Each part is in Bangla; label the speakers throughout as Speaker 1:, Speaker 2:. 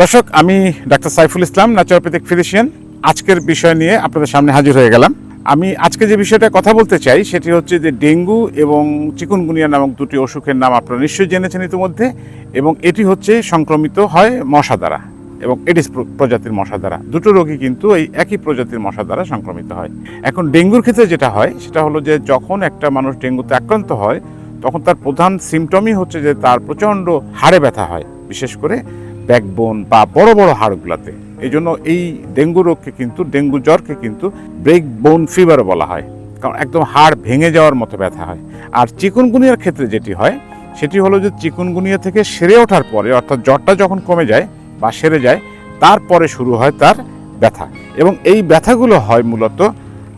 Speaker 1: দর্শক, আমি doctor Saiful Islam naturopathic physician আজকের বিষয় নিয়ে আপনাদের সামনে হাজির হয়ে গেলাম। আমি আজকে যে বিষয়টা কথা বলতে চাই, সেটি হচ্ছে যে ডেঙ্গু এবং চিকুনগুনিয়া নামক দুটি অসুখের নাম আপনারা নিশ্চয়ই জেনেছেন ইতিমধ্যে, এবং এটি হচ্ছে সংক্রমিত হয় মশা দ্বারা, এবং এডিস প্রজাতির মশা দ্বারা। দুটো রোগী কিন্তু এই একই প্রজাতির মশা দ্বারা সংক্রমিত হয়। এখন ডেঙ্গুর ক্ষেত্রে যেটা হয়, সেটা হলো যে যখন একটা মানুষ ডেঙ্গুতে আক্রান্ত হয়, তখন তার প্রধান সিমটমই হচ্ছে যে তার প্রচণ্ড হাড়ে ব্যথা হয়। বিশেষ করে ব্যাকবোন বা বড় বড় হাড়গুলাতে। এই জন্য এই ডেঙ্গু রোগকে কিন্তু, ডেঙ্গু জ্বরকে কিন্তু ব্রেক বোন ফিভার বলা হয়। কারণ একদম হাড় ভেঙে যাওয়ার মতো ব্যথা হয়। আর চিকুনগুনিয়ার ক্ষেত্রে যেটি হয়, সেটি হলো যে চিকুনগুনিয়া থেকে সেরে ওঠার পরে, অর্থাৎ জ্বরটা যখন কমে যায় বা সেরে যায়, তারপরে শুরু হয় তার ব্যথা। এবং এই ব্যথাগুলো হয় মূলত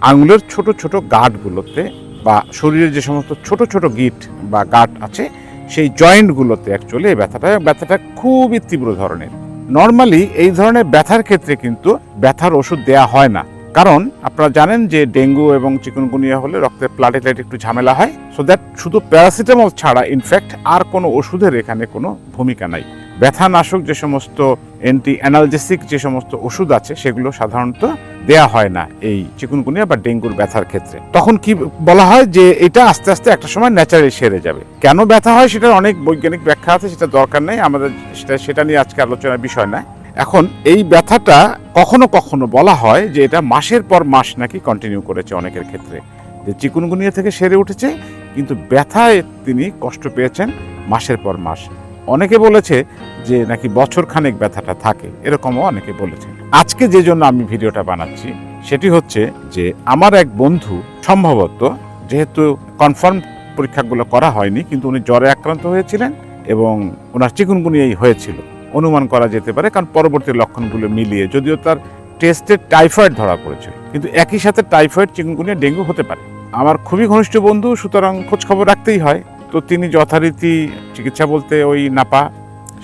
Speaker 1: আঙুলের ছোট ছোট গাঁটগুলোতে বা শরীরের যে সমস্ত ছোট ছোট গিট বা গাঁট আছে সেই জয়েন্টগুলোতে অ্যাকচুয়ালি এই ব্যথাটা ব্যথাটা খুবই তীব্র ধরনের। নর্মালি এই ধরনের ব্যথার ক্ষেত্রে কিন্তু ব্যথার ওষুধ দেয়া হয় না। কারণ আপনারা জানেন যে ডেঙ্গু এবং চিকুনগুনিয়া হলে রক্তের প্লাটেলাইট একটু ঝামেলা হয়। সো দ্যাট শুধু প্যারাসিটামল ছাড়া ইনফ্যাক্ট আর কোনো ওষুধের এখানে কোনো ভূমিকা নাই। ব্যথানাশক যে সমস্ত অ্যান্টি অ্যানালজেসিক যে সমস্ত ওষুধ আছে, সেগুলো সাধারণত দেয়া হয় না এই চিকুনগুনিয়া বা ডেঙ্গুর ব্যথার ক্ষেত্রে। তখন কি বলা হয় যে এটা আস্তে আস্তে একটা সময় ন্যাচারালি সেরে যাবে। কেন ব্যথা হয় সেটার অনেক বৈজ্ঞানিক ব্যাখ্যা আছে, সেটা দরকার নেই, আমাদের সেটা সেটা নিয়ে আজকে আলোচনার বিষয় না এখন এই ব্যথাটা কখনো কখনো বলা হয় যে এটা মাসের পর মাস নাকি কন্টিনিউ করেছে অনেকের ক্ষেত্রে। যে চিকুনগুনিয়া থেকে সেরে উঠেছে, কিন্তু ব্যথায় তিনি কষ্ট পেয়েছেন মাসের পর মাস। অনেকে বলেছে যে নাকি বছর খানেক ব্যথাটা থাকে, এরকমও অনেকে বলেছে। আজকে যে জন্য আমি ভিডিওটা বানাচ্ছি, সেটি হচ্ছে যে আমার এক বন্ধু সম্ভবত যেহেতু কনফার্ম পরীক্ষাগুলো করা হয়নি, কিন্তু উনি জ্বরে আক্রান্ত হয়েছিলেন এবং ওনার চিকুনগুনিয়াই হয়েছিল। অনুমান করা যেতে পারে, কারণ পরবর্তী লক্ষণগুলো মিলিয়ে যদিও তার টেস্টে টাইফয়েড ধরা পড়েছিল। কিন্তু একই সাথে টাইফয়েড, চিকুনগুনিয়া, ডেঙ্গু হতে পারে। আমার খুবই ঘনিষ্ঠ বন্ধু, সুতরাং খোঁজখবর রাখতেই হয়। তো তিনি যথারীতি চিকিৎসা বলতে ওই নাপা,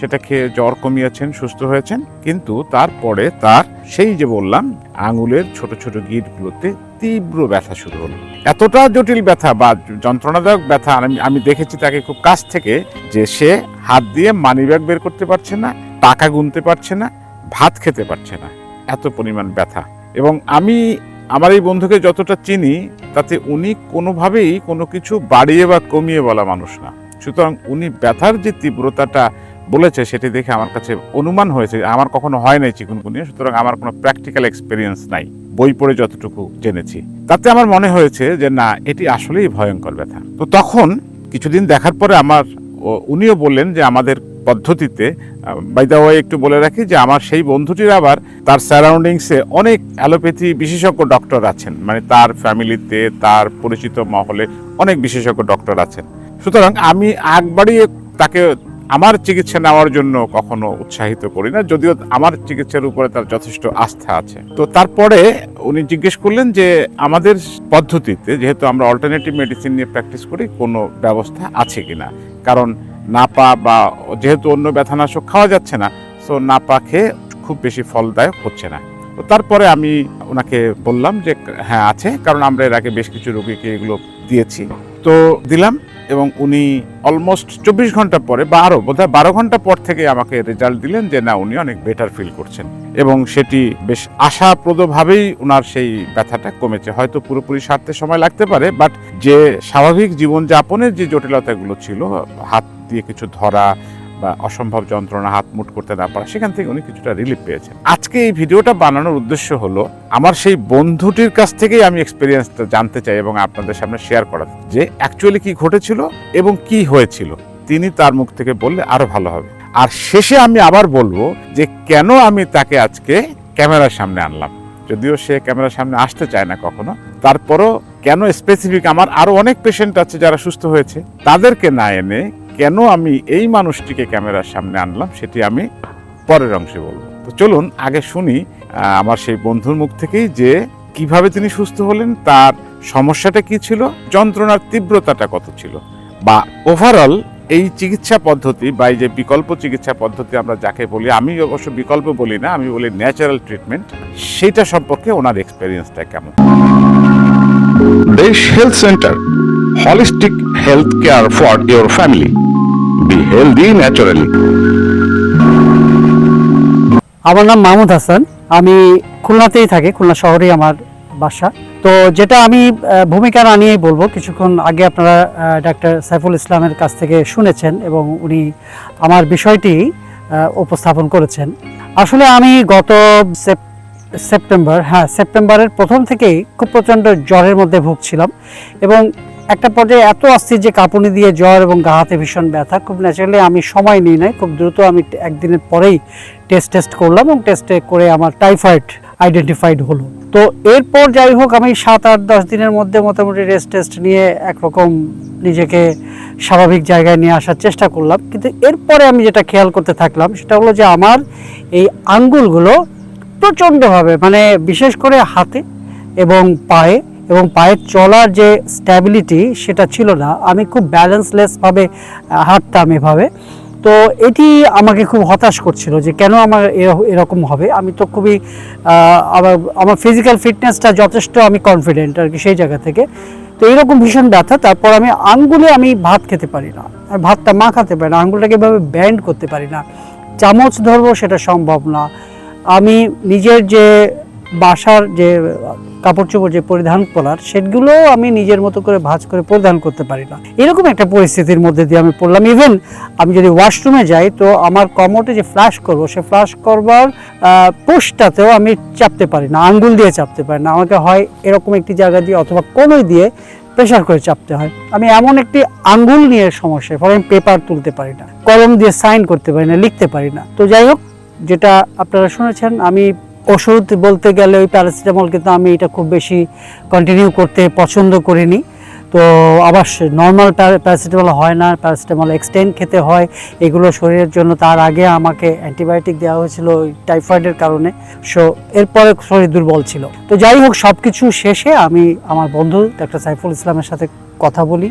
Speaker 1: সেটা খেয়ে জ্বর কমিয়েছেন, সুস্থ হয়েছেন। কিন্তু তারপরে তার সেই যে বললাম, আঙুলের ছোট ছোট গিটগুলোতে তীব্র ব্যথা শুরু হলো। এতটা জটিল ব্যথা বা যন্ত্রণাদায়ক ব্যথা, আমি আমি দেখেছি তাকে খুব কাছ থেকে যে সে হাত দিয়ে মানিব্যাগ বের করতে পারছে না, টাকা গুনতে পারছে না, ভাত খেতে পারছে না। এত পরিমাণ ব্যথা। এবং আমি আমার এই বন্ধুকে যতটা চিনি, তাতে উনি কোনোভাবেই কোনো কিছু বাড়িয়ে বা কমিয়ে বলা মানুষ না। সুতরাং উনি ব্যথার যে তীব্রতাটা বলেছে, সেটি দেখে আমার কাছে অনুমান হয়েছে। আমার কখনো হয় নাই চিকুনগুনিয়া সুতরাং আমার কোনো প্র্যাকটিক্যাল এক্সপিরিয়েন্স নাই। বই পড়ে যতটুকু জেনেছি। তাতে আমার মনে হয়েছে যে, না, এটি আসলেই ভয়ঙ্কর ব্যথা। তো তখন কিছুদিন দেখার পরে আমার উনিও বললেন যে, আমাদের পদ্ধতিতে বাই দা ওয়ে একটু বলে রাখি যে আমার সেই বন্ধুটির আবার তার সারাউন্ডিংসে অনেক অ্যালোপ্যাথি বিশেষজ্ঞ ডক্টর আছেন। মানে তার ফ্যামিলিতে তার পরিচিত মহলে অনেক বিশেষজ্ঞ ডক্টর আছেন। সুতরাং আমি আগ তাকে আমার চিকিৎসা নেওয়ার জন্য কখনো উৎসাহিত করি না, যদিও আমার চিকিৎসার উপরে তার যথেষ্ট আস্থা আছে। তো তারপরে উনি জিজ্ঞেস করলেন যে আমাদের পদ্ধতিতে, যেহেতু আমরা অল্টারনেটিভ মেডিসিন নিয়ে প্র্যাকটিস করি, কোনো ব্যবস্থা আছে কিনা? কারণ নাপা বা যেহেতু অন্য ব্যথানাশক খাওয়া যাচ্ছে না সো নাপা খেয়ে খুব বেশি ফলদায়ক হচ্ছে না। তো তারপরে আমি ওনাকে বললাম যে হ্যাঁ আছে, কারণ আমরা এর আগে বেশ কিছু রোগীকে এগুলো দিয়েছি। তো দিলাম এবং উনি অলমোস্ট চব্বিশ ঘণ্টা পরে বা আরও বোধহয় বারো ঘণ্টা পর থেকে আমাকে রেজাল্ট দিলেন যে না, উনি অনেক বেটার ফিল করছেন। এবং সেটি বেশ আশাপ্রদভাবেই ওনার সেই ব্যথাটা কমেছে। হয়তো পুরোপুরি সারতে সময় লাগতে পারে বাট যে স্বাভাবিক জীবনযাপনের যে জটিলতাগুলো ছিল, হাত দিয়ে কিছু ধরা বা অসম্ভব যন্ত্রণা, হাত মুট করতে না পারা, সেখান থেকে উনি কিছুটা রিলিফ পেয়েছেন। আজকে এই ভিডিওটা বানানোর উদ্দেশ্য হলো, আমার সেই বন্ধুটির কাছ থেকেই আমি এক্সপিরিয়েন্সটা জানতে চাই এবং আপনাদের সামনে শেয়ার করা যে অ্যাকচুয়ালি কি ঘটেছিল এবং কি হয়েছিল, তিনি তার মুখ থেকে বললে আরও ভালো হবে। আর শেষে আমি আবার বলব যে কেন আমি তাকে আজকে ক্যামেরার সামনে আনলাম। যদিও সে ক্যামেরার সামনে আসতে চায় না কখনো, তারপরও কেন স্পেসিফিক আমার আরও অনেক পেশেন্ট আছে যারা সুস্থ হয়েছে, তাদেরকে না এনে কেন আমি এই মানুষটিকে ক্যামেরার সামনে আনলাম সেটি আমি পরের অংশে বলব। তো চলুন আগে শুনি আমার সেই বন্ধুর মুখ থেকেই যে কীভাবে তিনি সুস্থ হলেন, তার সমস্যাটা কি ছিল, যন্ত্রণার তীব্রতাটা কত ছিল, বা ওভারঅল এই চিকিৎসা পদ্ধতি বা এই যে বিকল্প চিকিৎসা পদ্ধতি আমরা যাকে বলি, আমি অবশ্য বিকল্প বলি না, আমি বলি ন্যাচারাল ট্রিটমেন্ট সেটা সম্পর্কে ওনার এক্সপেরিয়েন্সটা কেমন?
Speaker 2: Desh Health Center Holistic Health Care for your family. Be healthy naturally.
Speaker 3: আমার নাম মাহমুদ হাসান আমি খুলনাতেই থাকি, খুলনা শহরেই আমার বাসা তো যেটা আমি ভূমিকা না নিয়েই বলব, কিছুক্ষণ আগে আপনারা ডাক্তার সাইফুল ইসলামের কাছ থেকে শুনেছেন এবং উনি আমার বিষয়টি উপস্থাপন করেছেন আসলে আমি গত সেপ- সেপ্টেম্বর হ্যাঁ সেপ্টেম্বরের প্রথম থেকেই খুব প্রচণ্ড জ্বরের মধ্যে ভুগছিলাম এবং একটা পর্যায়ে এত অস্থির যে কাঁপুনি দিয়ে জ্বর এবং গা হাতে ভীষণ ব্যথা, খুব ন্যাচারালি আমি সময় নিই নাই, খুব দ্রুত আমি একদিনের পরেই টেস্ট টেস্ট করলাম এবং টেস্টে করে আমার টাইফয়েড আইডেন্টিফাইড হলো। তো এরপর যাই হোক, আমি সাত আট দশ দিনের মধ্যে মোটামুটি রেস্ট টেস্ট নিয়ে একরকম নিজেকে স্বাভাবিক জায়গায় নিয়ে আসার চেষ্টা করলাম। কিন্তু এরপরে আমি যেটা খেয়াল করতে থাকলাম, সেটা হলো যে আমার এই আঙ্গুলগুলো প্রচণ্ডভাবে মানে বিশেষ করে হাতে এবং পায়ে এবং পায়ের চলার যে স্ট্যাবিলিটি সেটা ছিল না। আমি খুব ব্যালেন্সলেসভাবে হাঁটতাম এভাবে। তো এটি আমাকে খুব হতাশ করছিল যে কেন আমার এর- এরকম হবে। আমি তো খুবই আমার আমার ফিজিক্যাল ফিটনেসটা যথেষ্ট আমি কনফিডেন্ট আর কি সেই জায়গা থেকে। তো এইরকম ভীষণ ব্যথা, তারপর আমি আঙ্গুলে আমি ভাত খেতে পারি না। আমি ভাতটা মাখাতে পারি না, আঙ্গুলটাকে এভাবে ব্যান্ড করতে পারি না। চামচ ধরবো সেটা সম্ভব না। আমি নিজের যে বাসার যে কাপড় চোপড় যে পরিধান করার সেগুলো আমি নিজের মতো করে ভাঁজ করে পরিধান করতে পারি না। এরকম একটা পরিস্থিতির মধ্যে দিয়ে আমি পড়লাম। ইভেন আমি যদি ওয়াশরুমে যাই, তো আমার কমোটে যে ফ্লাশ করব, সে ফ্লাশ করবার পোস্টটাতেও আমি চাপতে পারি না, আঙ্গুল দিয়ে চাপতে পারি না। আমাকে হয় এরকম একটি জায়গা দিয়ে অথবা কোনোই দিয়ে প্রেশার করে চাপতে হয়। আমি এমন একটি আঙ্গুল নিয়ে সমস্যা ফলে আমি পেপার তুলতে পারি না, কলম দিয়ে সাইন করতে পারি না, লিখতে পারি না। তো যাই হোক, যেটা আপনারা শুনেছেন, আমি ওষুধ বলতে গেলে ওই প্যারাসিটামল কিন্তু আমি এটা খুব বেশি কন্টিনিউ করতে পছন্দ করিনি। তো আবার নর্মাল প্যারাসিটামল হয় না, প্যারাসিটামল এক্সটেন্ড খেতে হয়। এগুলো শরীরের জন্য তার আগে আমাকে অ্যান্টিবায়োটিক দেওয়া হয়েছিল ওই টাইফয়েডের কারণে। সো এরপরে শরীর দুর্বল ছিল। তো যাই হোক সব কিছু শেষে আমি আমার বন্ধু ডাক্তার সাইফুল ইসলামের সাথে কথা বলি।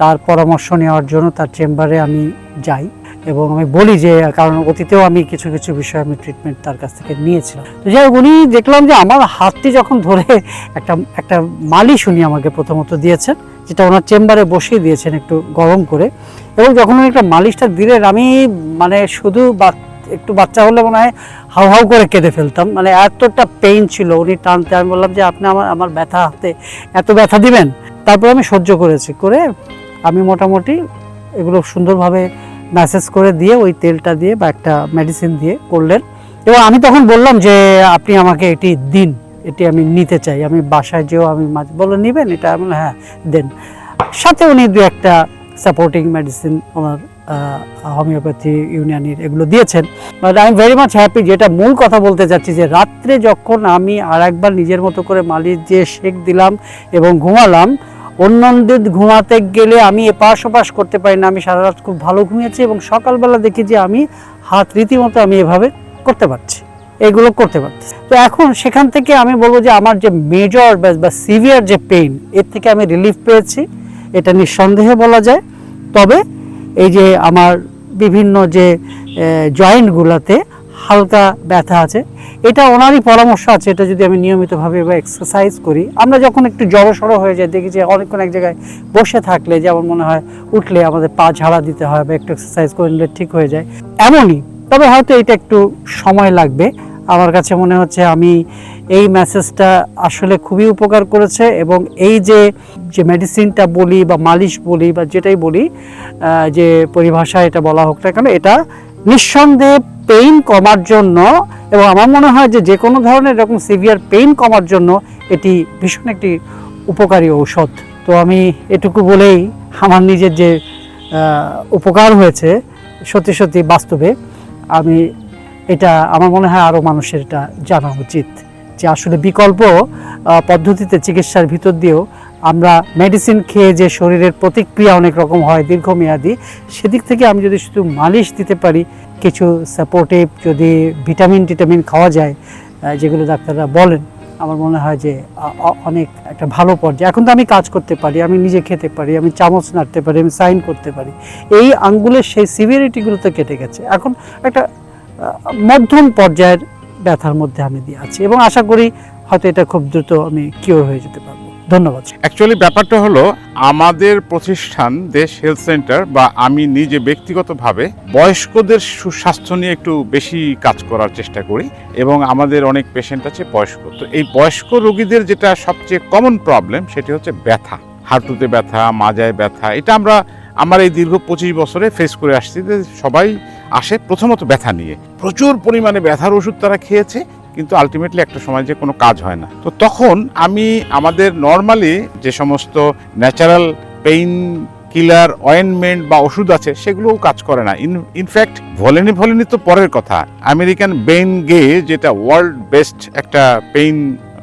Speaker 3: তার পরামর্শ নেওয়ার জন্য তার চেম্বারে আমি যাই। এবং আমি বলি যে, কারণ অতীতেও আমি কিছু কিছু বিষয়ে আমি ট্রিটমেন্ট তার কাছ থেকে নিয়েছিলাম। তো যাই উনি দেখলাম যে আমার হাতটি যখন ধরে একটা একটা মালিশ উনি আমাকে প্রথমত দিয়েছেন, যেটা ওনার চেম্বারে বসিয়ে দিয়েছেন একটু গরম করে। এবং যখন উনি একটা মালিশটা দিলেন, আমি মানে শুধু বা- একটু বাচ্চা হলে মনে হয় হাউ হাউ করে কেঁদে ফেলতাম। মানে এতটা পেইন ছিল উনি টানতে। আমি বললাম যে, আপনি আমার আমার ব্যথা হাতে এত ব্যথা দিবেন? তারপর আমি সহ্য করেছি। করে আমি মোটামুটি এগুলো সুন্দরভাবে ম্যাসেজ করে দিয়ে ওই তেলটা দিয়ে বা একটা মেডিসিন দিয়ে করলেন। এবং আমি তখন বললাম যে, আপনি আমাকে এটি দিন, এটি আমি নিতে চাই। আমি বাসায় যেও আমি মাঝে বলে নেবেন এটা? আমি হ্যাঁ দেন। সাথে উনি দু একটা সাপোর্টিং মেডিসিন ওনার হোমিওপ্যাথি ইউনিয়নের এগুলো দিয়েছেন। But I am very much happy যেটা মূল কথা বলতে চাচ্ছি যে, রাত্রে যখন আমি আর একবার নিজের মতো করে মালিশ দিয়ে শেক দিলাম এবং ঘুমালাম অন্যদের ঘুমাতে গেলে আমি এপাশ ওপাশ করতে পারি না, আমি সারা রাত খুব ভালো ঘুমিয়েছি এবং সকালবেলা দেখি যে আমি হাত রীতিমতো আমি এভাবে করতে পারছি, এগুলো করতে পারছি। তো এখন সেখান থেকে আমি বলব যে আমার যে মেজর বা সিভিয়ার যে পেইন এর থেকে আমি রিলিফ পেয়েছি, এটা নিঃসন্দেহে বলা যায়। তবে এই যে আমার বিভিন্ন যে জয়েন্টগুলোতে হালকা ব্যথা আছে। এটা ওনারই পরামর্শ আছে, এটা যদি আমি নিয়মিতভাবে বা এক্সারসাইজ করি। আমরা যখন একটু জড়সড়ো হয়ে যাই, দেখি যে অনেকক্ষণ এক জায়গায় বসে থাকলে যেমন মনে হয় উঠলে আমাদের পা ঝাড়া দিতে হয় বা একটু এক্সারসাইজ করে নিলে ঠিক হয়ে যায়। এমনই, তবে হয়তো এটা একটু সময় লাগবে। আমার কাছে মনে হচ্ছে আমি এই মেসেজটা আসলে খুবই উপকার করেছে এবং এই যে যে মেডিসিনটা বলি বা মালিশ বলি বা যেটাই বলি যে পরিভাষায় এটা বলা হোক না কেন, এটা নিঃসন্দেহে পেইন কমার জন্য এবং আমার মনে হয় যে যে কোনো ধরনের এরকম সিভিয়ার পেইন কমার জন্য এটি ভীষণ একটি উপকারী ঔষধ। তো আমি এটুকু বলেই আমার নিজের যে উপকার হয়েছে সত্যি সত্যি বাস্তবে, আমি এটা আমার মনে হয় আরও মানুষের এটা জানা উচিত যে আসলে বিকল্প পদ্ধতিতে চিকিৎসার ভিতর দিয়েও আমরা মেডিসিন খেয়ে যে শরীরের প্রতিক্রিয়া অনেক রকম হয় দীর্ঘমেয়াদী, সেদিক থেকে আমি যদি শুধু মালিশ দিতে পারি কিছু সাপোর্টিভ যদি ভিটামিন টিটামিন খাওয়া যায় যেগুলো ডাক্তাররা বলেন, আমার মনে হয় যে অনেক একটা ভালো পর্যায়ে। এখন তো আমি কাজ করতে পারি, আমি নিজে খেতে পারি, আমি চামচ নাড়তে পারি, আমি সাইন করতে পারি। এই আঙ্গুলের সেই সিভিয়ারিটিগুলো তো কেটে গেছে। এখন একটা মধ্যম পর্যায়ের ব্যথার মধ্যে আমি দিয়ে আছি এবং আশা করি হয়তো এটা খুব দ্রুত আমি কিওর হয়ে যেতে পারব। ধন্যবাদ
Speaker 1: অ্যাকচুয়ালি ব্যাপারটা হলো, আমাদের প্রতিষ্ঠান, দেশ হেলথ সেন্টার বা আমি নিজে ব্যক্তিগতভাবে বয়স্কদের সুস্বাস্থ্য নিয়ে একটু বেশি কাজ করার চেষ্টা করি, এবং আমাদের অনেক পেশেন্ট আছে বয়স্ক। তো এই বয়স্ক রোগীদের যেটা সবচেয়ে কমন প্রবলেম সেটি হচ্ছে ব্যথা। হাঁটুতে ব্যথা, মাজায় ব্যথা, এটা আমরা, আমার এই দীর্ঘ পঁচিশ বছরে ফেস করে আসছি যে সবাই আসে প্রথমত ব্যথা নিয়ে। প্রচুর পরিমাণে ব্যথার ওষুধ তারা খেয়েছে কিন্তু আলটিমেটলি একটা সময় যে কোনো কাজ হয় না। তো তখন আমি আমাদের নর্মালি যে সমস্ত ন্যাচারাল পেইন কিলার অয়েনমেন্ট বা ওষুধ আছে, সেগুলোও কাজ করে না। ইনফ্যাক্ট ভলেনি ভলেনি তো পরের কথা। আমেরিকান বেইন গে যেটা ওয়ার্ল্ড বেস্ট একটা পেইন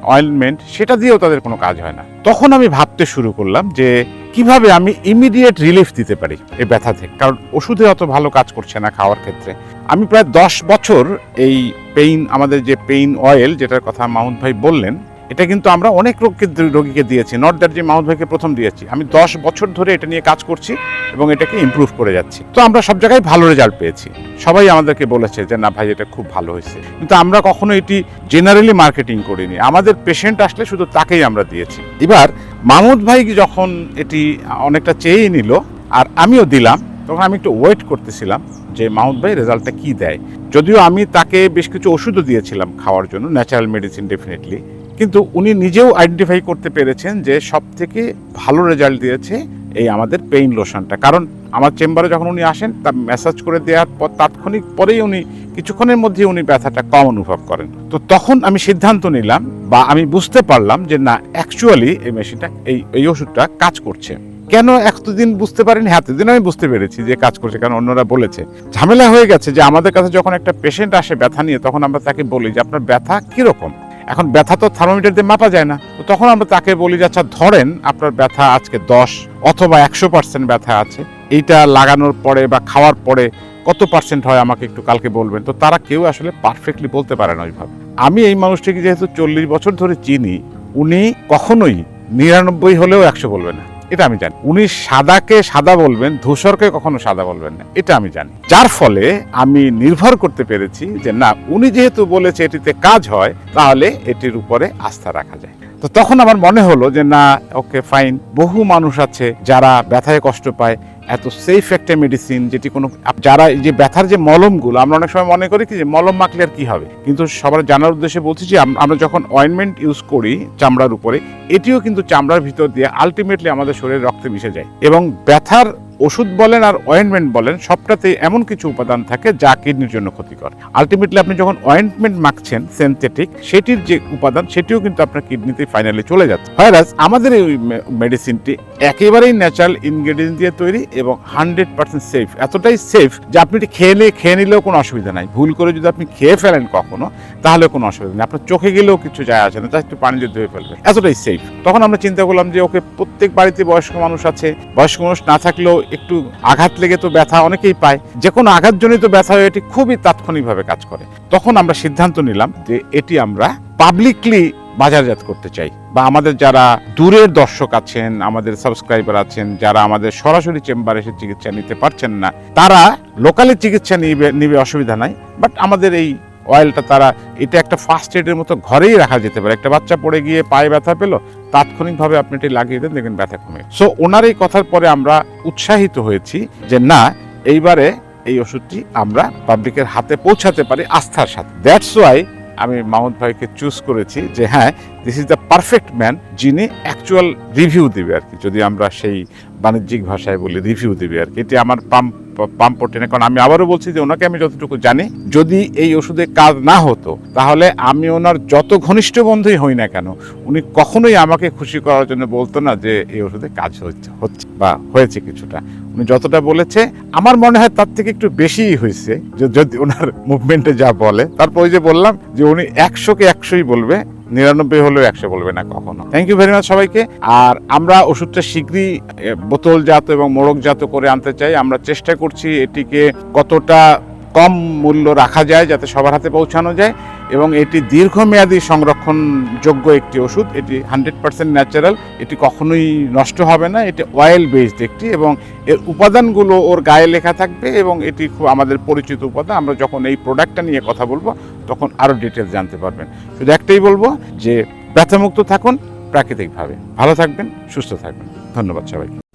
Speaker 1: অয়েনমেন্ট সেটা দিয়েও তাদের কোনো কাজ হয় না। তখন আমি ভাবতে শুরু করলাম যে, কীভাবে আমি ইমিডিয়েট রিলিফ দিতে পারি এই ব্যথা থেকে? কারণ ওষুধে অত ভালো কাজ করছে না খাওয়ার ক্ষেত্রে। আমি প্রায় দশ বছর এই পেইন আমাদের যে পেইন অয়েল যেটার কথা মাহমুদ ভাই বললেন এটা কিন্তু আমরা অনেক রোগকে রোগীকে দিয়েছি। নট দ্যাট যে ভাইকে প্রথম দিয়েছি। আমি দশ বছর ধরে এটা নিয়ে কাজ করছি এবং এটাকে ইমপ্রুভ করে যাচ্ছি। তো আমরা সব জায়গায় ভালো রেজাল্ট পেয়েছি। সবাই আমাদেরকে বলেছে যে, না ভাই, এটা খুব ভালো হয়েছে। কিন্তু আমরা কখনো এটি জেনারেলি মার্কেটিং করিনি। আমাদের পেশেন্ট আসলে শুধু তাকেই আমরা দিয়েছি। এবার মাহমুদ ভাই যখন এটি অনেকটা চেয়েই নিল আর আমিও দিলাম, তখন আমি একটু ওয়েট করতেছিলাম যে মাহমুদ ভাই রেজাল্টটা কি দেয়। যদিও আমি তাকে বেশ কিছু ওষুধও দিয়েছিলাম খাওয়ার জন্য ন্যাচারাল মেডিসিন ডেফিনেটলি কিন্তু উনি নিজেও আইডেন্টিফাই করতে পেরেছেন যে সব থেকে ভালো রেজাল্ট দিয়েছে এই আমাদের পেইন লোশনটা কারণ আমার চেম্বারে যখন উনি আসেন তা ম্যাসাজ করে দেওয়ার পর তাৎক্ষণিক পরেই উনি, কিছুক্ষণের মধ্যে উনি ব্যথাটা কম অনুভব করেন। তো তখন আমি সিদ্ধান্ত নিলাম বা আমি বুঝতে পারলাম যে না অ্যাকচুয়ালি এই মেশিনটা এই এই ওষুধটা কাজ করছে। কেন এতদিন বুঝতে পারিনি? হ্যাঁ এতদিন আমি বুঝতে পেরেছি যে কাজ করছে, কারণ অন্যরা বলেছে। ঝামেলা হয়ে গেছে যে আমাদের কাছে যখন একটা পেশেন্ট আসে ব্যথা নিয়ে, তখন আমরা তাকে বলি যে, আপনার ব্যথা কীরকম? এখন ব্যথা তো থার্মোমিটার দিয়ে মাপা যায় না। তো তখন আমরা তাকে বলি যে আচ্ছা ধরেন আপনার ব্যথা আজকে দশ অথবা একশো পার্সেন্ট ব্যথা আছে। এইটা লাগানোর পরে বা খাওয়ার পরে কত পার্সেন্ট হয় আমাকে একটু কালকে বলবেন? তো তারা কেউ আসলে পারফেক্টলি বলতে পারে না ওইভাবে। আমি এই মানুষটিকে যেহেতু চল্লিশ বছর ধরে চিনি, উনি কখনোই নিরানব্বই হলেও একশো বলবে না। এটা আমি জানি। উনি সাদাকে সাদা বলবেন, ধূসরকে কখনো সাদা বলবেন না। এটা আমি জানি। যার ফলে আমি নির্ভর করতে পেরেছি যে না, উনি যেহেতু বলেছে এটিতে কাজ হয়, তাহলে এটির উপরে আস্থা রাখা যায়। তো তখন আমার মনে হলো যে না, ওকে ফাইন বহু মানুষ আছে যারা ব্যথায় কষ্ট পায় এত সেফ একটা মেডিসিন যেটি কোনো যারা যে ব্যথার যে মলমগুলো, আমরা অনেক সময় মনে করি কি যে মলম মাখলে আর কি হবে? কিন্তু সবার জানার উদ্দেশ্যে বলছি যে আমরা যখন অয়েনমেন্ট ইউজ করি চামড়ার উপরে, এটিও কিন্তু চামড়ার ভিতর দিয়ে আলটিমেটলি আমাদের শরীরে রক্তে মিশে যায়। এবং ব্যথার ওষুধ বলেন আর অয়েন্টমেন্ট বলেন, সবটাতে এমন কিছু উপাদান থাকে যা কিডনির জন্য ক্ষতিকর। আলটিমেটলি আপনি যখন অয়েন্টমেন্ট মাখছেন সিনথেটিক সেটির যে উপাদান, সেটিও কিন্তু আপনার কিডনিতে ফাইনালি চলে যাচ্ছে। হয়রাজ আমাদের এই মেডিসিনটি একেবারেই ন্যাচারাল ইনগ্রেডিয়েন্ট দিয়ে তৈরি এবং হান্ড্রেড পার্সেন্ট সেফ এতটাই সেফ যে আপনি এটি খেয়ে নিয়ে, খেয়ে নিলেও কোনো অসুবিধা নাই। ভুল করে যদি আপনি খেয়ে ফেলেন কখনো তাহলে কোনো অসুবিধা নেই। আপনার চোখে গেলেও কিছু যায় আসে না তা একটু পানি দিয়ে ধুয়ে ফেলবে এতটাই সেফ তখন আমরা চিন্তা করলাম যে, ওকে প্রত্যেক বাড়িতে বয়স্ক মানুষ আছে, বয়স্ক মানুষ না থাকলেও একটু আঘাত লেগে তো ব্যথা অনেকেই পায় যে কোনো আঘাতজনিত ব্যথা হয়ে এটি খুবই তাৎক্ষণিকভাবে কাজ করে। তখন আমরা সিদ্ধান্ত নিলাম যে এটি আমরা পাবলিকলি বাজারজাত করতে চাই বা আমাদের যারা দূরের দর্শক আছেন, আমাদের সাবস্ক্রাইবার আছেন, যারা আমাদের সরাসরি চেম্বারে এসে চিকিৎসা নিতে পারছেন না, তারা লোকালি চিকিৎসা নিবে নিবে অসুবিধা নাই বাট আমাদের এই অয়েলটা তারা, এটা একটা ফার্স্ট এডের মতো ঘরেই রাখা যেতে পারে। একটা বাচ্চা পড়ে গিয়ে পায়ে ব্যথা পেল তাৎক্ষণিকভাবে আপনি এটি লাগিয়ে দেন, দেখবেন ব্যথা কমে সো ওনার এই কথার পরে আমরা উৎসাহিত হয়েছি যে, না, এইবারে এই ওষুধটি আমরা পাবলিকের হাতে পৌঁছাতে পারি আস্থার সাথে। দ্যাটস ওয়াই আমি মাহমুদ ভাইকে চুজ করেছি যে হ্যাঁ this is the perfect man যিনি অ্যাকচুয়াল রিভিউ দেবে আর কি। যদি আমরা সেই বাণিজ্যিক ভাষায় বলি রিভিউ দেবে আর কি। এটি আমার পাম্প পাম্প টেনে কারণ আমি আবারও বলছি যে ওনাকে আমি যতটুকু জানি, যদি এই ওষুধে কাজ না হতো, তাহলে আমি ওনার যত ঘনিষ্ঠ বন্ধুই হই না কেন, উনি কখনোই আমাকে খুশি করার জন্য বলতো না যে এই ওষুধে কাজ হচ্ছে বা হয়েছে কিছুটা। উনি যতটা বলেছে, আমার মনে হয় তার থেকে একটু বেশিই হয়েছে, যে যদি ওনার মুভমেন্টে যা বলে। তারপর ওই যে বললাম যে উনি একশোকে একশোই বলবে নিরানব্বই হলেও একশো বলবে না কখনো। থ্যাংক ইউ ভেরি মাচ সবাইকে। আর আমরা ওষুধটা শীঘ্রই বোতলজাত এবং মোড়কজাত করে আনতে চাই। আমরা চেষ্টা করছি এটিকে কতটা কম মূল্য রাখা যায় যাতে সবার হাতে পৌঁছানো যায়। এবং এটি দীর্ঘমেয়াদী সংরক্ষণযোগ্য একটি ওষুধ। এটি হান্ড্রেড পার্সেন্ট ন্যাচারাল। এটি কখনোই নষ্ট হবে না। এটি অয়েল বেসড একটি এবং এর উপাদানগুলো ওর গায়ে লেখা থাকবে এবং এটি খুব আমাদের পরিচিত উপাদান। আমরা যখন এই প্রোডাক্টটা নিয়ে কথা বলব, তখন আরও ডিটেলস জানতে পারবেন। শুধু একটাই বলব যে ব্যথামুক্ত থাকুন প্রাকৃতিকভাবে। ভালো থাকবেন, সুস্থ থাকবেন। ধন্যবাদ সবাইকে।